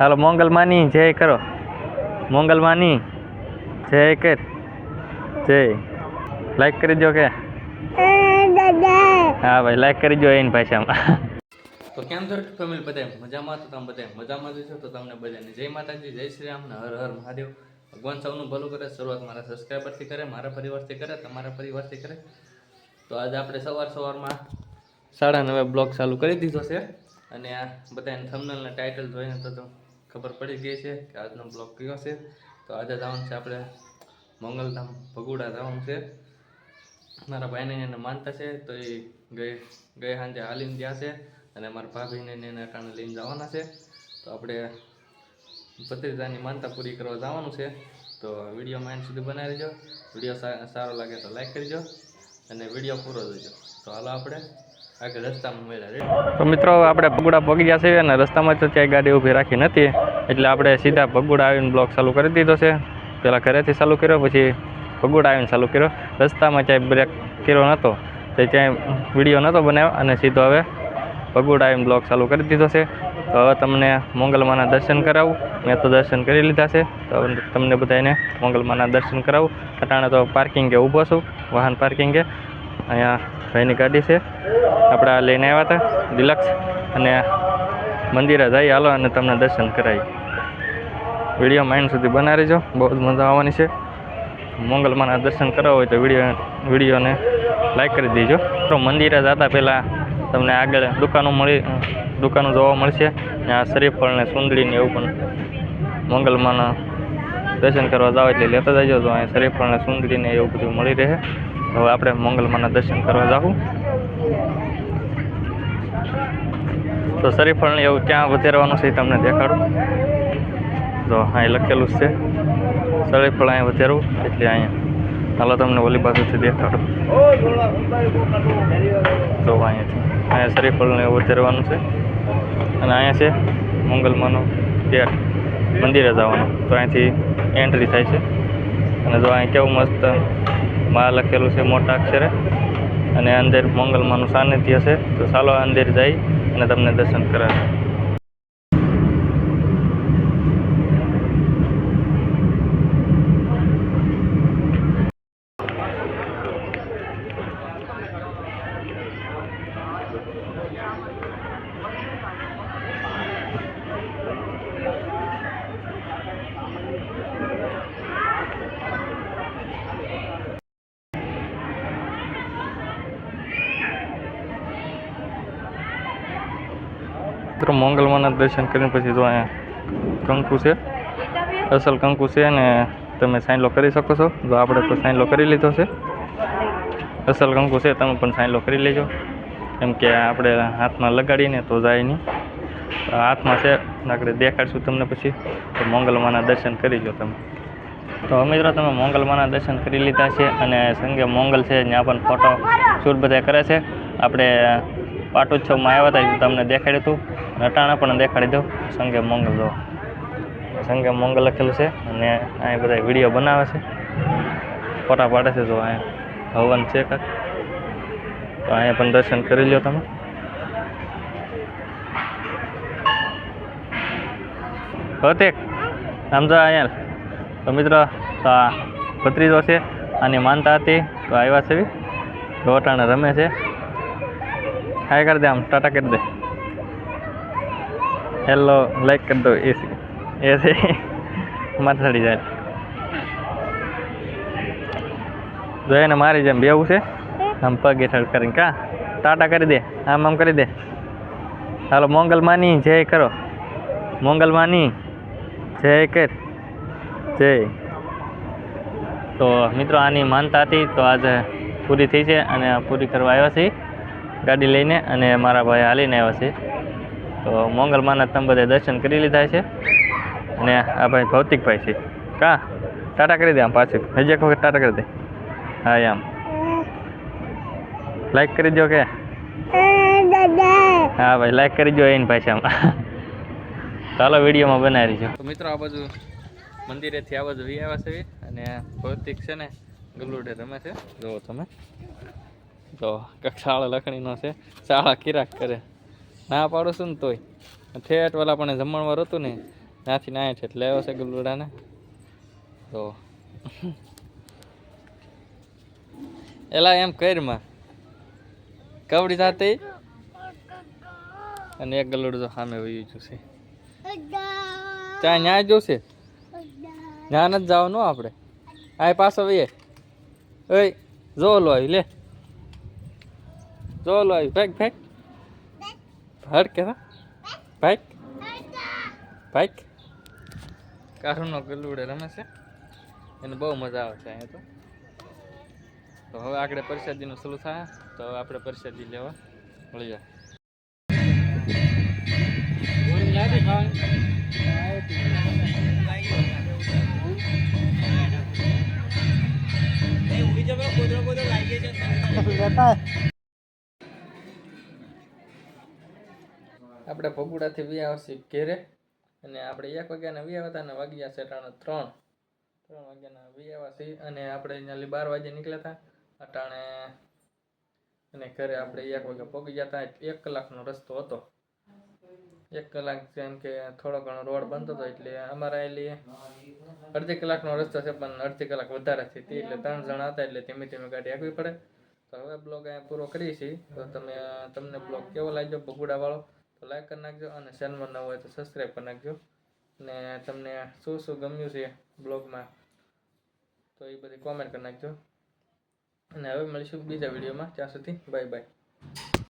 હાલો મોંગલમાની જય કરો. મોંગલમાની જય કર જય. લાઈક કરી દો કે? હા ભાઈ લાઈક કરી દો એની ભાષામાં તો કેમ છો ફેમિલી બધા? મજામાં તો તમે બધા મજામાં જ છો? તો તમને બધાને જય માતાજી જય શ્રી રામ ને હર હર મહાદેવ. ભગવાન સૌનું ભલું કરે શરૂઆત મારા સબસ્ક્રાઈબરથી કરે મારા પરિવારથી કરે તમારા પરિવારથી કરે. તો આજે આપણે સવાર સવારમાં સાડા નવે બ્લોગ ચાલુ કરી દીધો છે. અને આ બધાને થમનલના ટાઇટલ જોઈને તો તો ખબર પડી ગઈ છે કે આજનો બ્લોગ કયો છે. તો આજે જવાનું છે આપણે મંગલધામ ભગુડા જવાનું છે. મારા ભાઈને એને માનતા છે, તો એ ગઈ ગઈ સાંજે હાલીને ગયા છે અને મારા ભાભીને એના અટાણે લઈને જવાના છે. તો આપણે ભત્રીજાની માનતા પૂરી કરવા જવાનું છે. તો વીડિયો માઇન્ડ સુધી બનાવી દેજો. વીડિયો સારો લાગે તો લાઈક કરજો અને વીડિયો પૂરો જોજો. તો હાલો આપણે આગળ રસ્તામાં મળ્યા. તો મિત્રો આપણે બગુડા પગી છીએ અને રસ્તામાં તો ત્યાં ગાડી ઊભી રાખી નથી. એટલે આપણે સીધા ભગુડા આવીને બ્લોક ચાલુ કરી દીધો છે. પહેલાં ઘરેથી ચાલુ કર્યો, પછી ભગુડા આવીને ચાલુ કર્યો. રસ્તામાં ક્યાંય બ્રેક કર્યો નહોતો. તો ક્યાંય વીડિયો નહોતો બનાવ્યો અને સીધો હવે ભગુડા આવીને બ્લોક ચાલુ કરી દીધો છે. તો હવે તમને મોંગલમાના દર્શન કરાવું. મેં તો દર્શન કરી લીધા છે. તો તમને બધાને મોંગલમાના દર્શન કરાવું. અટાણે તો પાર્કિંગે ઊભો છું. વાહન પાર્કિંગે અહીંયા ભાઈની ગાડી છે. આપણે લઈને આવ્યા હતા. ડિલક્સ અને મંદિરે જઈ હાલો અને તમને દર્શન કરાવી. વીડિયો માઇન્ડ સુધી બનાવી રહેજો. બહુ જ મજા આવવાની છે. મોંગલમાના દર્શન કરવા હોય તો વીડિયો વિડીયોને લાઈક કરી દેજો. તો મંદિરે જતા પહેલાં તમને આગળ દુકાનો મળી દુકાનો જોવા મળશે. ત્યાં શરીફળ ને સુંદડીને એવું પણ મંગલમાના દર્શન કરવા જાવ એટલે લેતા જજો. તો અહીંયા શરીફળ ને સુંદરીને એવું બધું મળી રહે. હવે આપણે મંગલમાના દર્શન કરવા જાવું તો શરીફળને એવું ક્યાં વધારવાનું છે તમને દેખાડું. તો અહીં લખેલું જ છે. શરીફળ અહીંયા વધારવું એટલે અહીંયા હાલો, તમને ઓલી પાસેથી દેખાડું. તો અહીંયાથી અહીંયા શરીફળને વધારવાનું છે. અને અહીંયા છે મંગલમાનો ગેટ મંદિરે જવાનું. તો અહીંથી એન્ટ્રી થાય છે. અને જો અહીં કેવું મસ્તમાં લખેલું છે મોટા અક્ષરે. અને અંદર મંગલમાનું સાનિધ્ય છે. તો ચાલો અંદર જઈ અને તમને દર્શન કરાવે મિત્રો મંગલમાના દર્શન કરીને પછી જો અહીંયા કંકુ છે. અસલ કંકુ છે અને તમે સાઈનલો કરી શકો છો. જો આપણે તો સાઈનલો કરી લીધો છે. અસલ કંકુ છે, તમે પણ સાઈનલો કરી લેજો. કેમ કે આપણે હાથમાં લગાડીને તો જાય નહીં. હાથમાં છે, આપણે દેખાડશું તમને પછી. તો મંગલમાના દર્શન કરી લો તમે. તો મિત્રો, તમે મંગલમાના દર્શન કરી લીધા છે અને સંગે મંગલ છે, ત્યાં પણ ફોટો શૂટ બધા કરે છે. આપણે પાટોત્સવમાં આવ્યા હતા તમને દેખાડ્યું હતું. નટાણા પણ દેખાડી દઉં સંગે મંગલ. જો સંગે મંગલ લખેલું છે અને અહીં બધા વીડિયો બનાવે છે. ફોટા પાડે છે જો અહીંયા હવન છે કાંક. તો અહીંયા પણ દર્શન કરી લો તમે. હતે આમ અહીંયા. તો મિત્રો, તો આ ભત્રીજો છે, આની માનતા હતી, તો આવ્યા છે ગોટાણે રમે છે. હાય કરી દે આમ, ટાટા કરી દે. હેલો લાઈક કરી દો એ એ છે માથે ચડી જાય. જો એને મારી જેમ બેવું છે, આમ પગ હેઠળ કરીને કા? ટાટા કરી દે, આમ આમ કરી દે. હાલો મોંગલમાની જય કરો. મોંગલમાની જય કર, જય. તો મિત્રો, આની માનતા હતી, તો આજે પૂરી થઈ છે અને પૂરી કરવા આવ્યા છે ગાડી લઈને અને મારા ભાઈ હાલીને આવ્યા છે. તો મોંગલમાના તમે બધા દર્શન કરી લીધા છે. અને આ ભાઈ ભૌતિકભાઈ છે. કા? ટાટા કરી દે આમ પાછું. હજી એક વખત ટાટા કરી દે. હા આમ. લાઈક કરી દો કે? હા, ભાઈ લાઈક કરી દો એની ભાષામાં. ચાલો, વિડીયોમાં બનાવી રહીજો મિત્રો, આ બાજુ મંદિરેથી આ બાજુ વી આવ્યા છે અને ભૌતિક છે ને, ગલુડે રમે છે. જુઓ તમે. તો કક્ષાળ લખણીનો છે. શાળા કિરાક કરે. ના પાડું છું ને તોય. ઠેઠ વાલા પણ જમણવાર હતું ને, ત્યાંથી ના એટલે આવ્યો છે ગુલડાને. તો એલા એમ કરમાં કવડી સાથે અને એક ગલુડ તો સામે વયું જશે ત્યાં ન્યાય જોશે ત્યાં નથી જવાનું આપણે. આ પાછો વઈએ. ઓય, જો લો લે. જો લો ફેંક ફેંક. હડ કે ફેંક ફેંક કારુનો ગલુડે રમે છે. એને બહુ મજા આવે છે અહીંયા તો. તો હવે આગળ પરસાદીનું સલું થાય. તો હવે આપણે પરસાદી લેવા. મળી જાય. આપણે ભગુડાથી વ્યા આવશે ઘેરે. અને આપણે એક વાગ્યાના વ્યા હતા અને વાગ્યા છે અટાણે ત્રણ. ત્રણ વાગ્યાના વ્યા છીએ અને આપણે અહીંયા બાર વાગે નીકળ્યા હતા. અટાણે અને ઘરે આપણે એક વાગે પહોંચી ગયા હતા. એક કલાકનો રસ્તો હતો. એક કલાક જેમ કે થોડો ઘણો રોડ બનતો હતો એટલે અમારા એલી અડધી કલાકનો રસ્તો છે પણ અડધી કલાક વધારે થઈ હતી એટલે ત્રણ જણા હતા એટલે ધીમે ધીમે ગાડી આપવી પડે. તો હવે બ્લોગ અહીંયા પૂરો કરીએ છીએ. તો તમે, તમને બ્લોગ કેવો લાગ્યો? બગુડાવાળો તો લાઈક કરી નાખજો અને ચેનલમાં ન હોય તો સબસ્ક્રાઈબ કરી નાખજો. ને તમને શું શું ગમ્યું છે બ્લોગમાં તો એ બધી કોમેન્ટ કરી નાખજો. અને હવે મળીશું બીજા વિડીયોમાં. ત્યાં સુધી બાય બાય